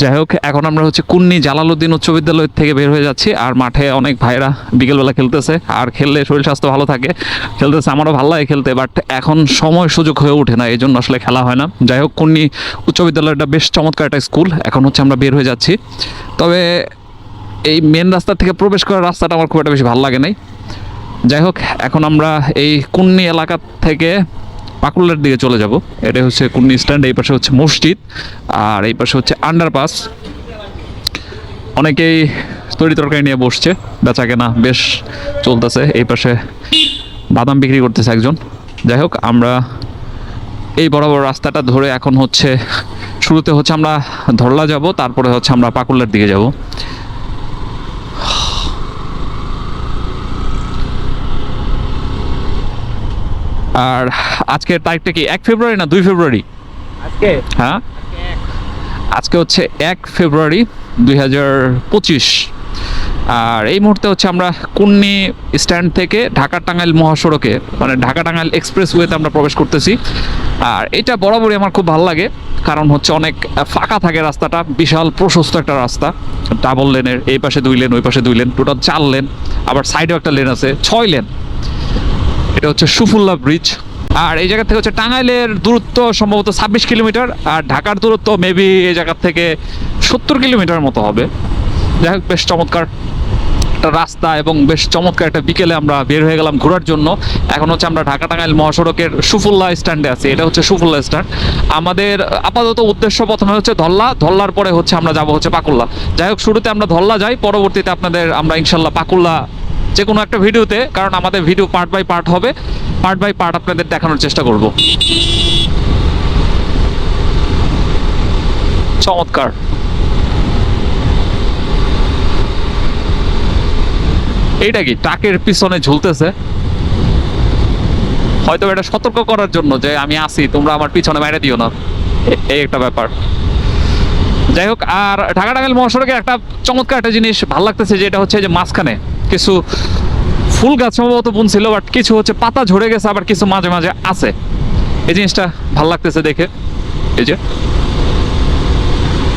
যাই হোক, এখন আমরা হচ্ছে কুন্নি জালালউদ্দিন উচ্চ বিদ্যালয় থেকে বের হয়ে যাচ্ছি আর মাঠে অনেক ভাইরা বিকেলবেলা খেলতেছে আর খেললে শরীর স্বাস্থ্য ভালো থাকে। খেলতেছে আমারও ভালো লাগে খেলতে বাট এখন সময় সুযোগ হয়ে ওঠে না এই জন্য আসলে খেলা হয় না। যাই হোক, কুন্নি উচ্চ বিদ্যালয়টা বেশ চমৎকার একটা স্কুল, এখন হচ্ছে আমরা বের হয়ে যাচ্ছি। তবে এই মেন রাস্তা থেকে প্রবেশ করার রাস্তাটা আমার খুব একটা বেশি ভালো লাগে নাই। যাই হোক, এখন আমরা এই কুন্নি এলাকা থেকে পাকুলার দিকে চলে যাব। এটা হচ্ছে কুন্নি স্ট্যান্ড, এই পাশে হচ্ছে মসজিদ, আর এই পাশে হচ্ছে আন্ডারপাস। অনেকেই তরি তরকারি নিয়ে বসছে বেচা কেনা বেশ চলতেছে। এই পাশে বাদাম বিক্রি করতেছে একজন। যাই হোক, আমরা এই বড় রাস্তাটা ধরে এখন হচ্ছে, শুরুতে হচ্ছে আমরা ধরলা যাব, তারপরে হচ্ছে আমরা পাকুলার দিকে যাব। আর আজকের তারিখটা কি এক ফেব্রুয়ারি না দুই ফেব্রুয়ারি? আজকে? হ্যাঁ? আজকে হচ্ছে এক ফেব্রুয়ারি দুই হাজার পঁচিশ। আর এই মুহূর্তে হচ্ছে আমরা কুন্নি স্ট্যান্ড থেকে ঢাকা টাঙ্গাইল মহাসড়কে মানে ঢাকা টাঙ্গাইল এক্সপ্রেস ওয়েতে আমরা প্রবেশ করতেছি। আর এটা বরাবরই আমার খুব ভালো লাগে কারণ হচ্ছে অনেক ফাঁকা থাকে রাস্তাটা বিশাল প্রশস্ত একটা রাস্তা। ডাবল লেনের এই পাশে দুই লেন ওই পাশে দুই লেন টোটাল চার লেন আবার সাইডেও একটা লেন আছে ছয় লেন। এটা হচ্ছে সুফুল্লা ব্রিজ। আর এই জায়গা থেকে হচ্ছে টাঙ্গাইলের দূরত্ব সম্ভবত ছাব্বিশ কিলোমিটার, আর ঢাকার দূরত্ব মেবি এই জায়গা থেকে সত্তর কিলোমিটার মতো হবে। যাই হোক, বেশ চমৎকার একটা রাস্তা এবং বেশ চমৎকার একটা বিকেলে আমরা বের হয়ে গেলাম ঘোরার জন্য। এখন হচ্ছে আমরা ঢাকা টাঙ্গাইল মহাসড়কের সুফুল্লা স্ট্যান্ডে আছি। এটা হচ্ছে সুফুল্লা স্ট্যান্ড। আমাদের আপাতত উদ্দেশ্য প্রথমে হচ্ছে ধল্লা, ধল্লার পরে হচ্ছে আমরা যাব হচ্ছে পাকুল্লা। যাই হোক, শুরুতে আমরা ধল্লা যাই, পরবর্তীতে আপনাদের আমরা ইনশাল্লাহ পাকুল্লা যে কোনো একটা ভিডিওতে, কারণ আমাদের ভিডিও পার্ট বাই পার্ট হবে পার্ট বাই পার্ট আপনাদের দেখানোর চেষ্টা করব। চমৎকার। এইটা কি? টাকের পিছনে ঝুলতেছে। হয়তো এটা সতর্ক করার জন্য যে আমি আসি তোমরা আমার পিছনে বাইরে দিও না। এই একটা ব্যাপার। যাই হোক, আর ঢাকা টাঙ্গাইল মহাসড়কে একটা চমৎকার একটা জিনিস ভালো লাগতেছে যে এটা হচ্ছে যে মাঝখানে। কিছু ফুল গাছ সম্ভবত বুনছিল বাট কিছু হচ্ছে পাতা ঝরে গেছে, আবার কিছু মাঝে মাঝে আছে। এই জিনিসটা ভালো লাগতেছে দেখে। এই যে।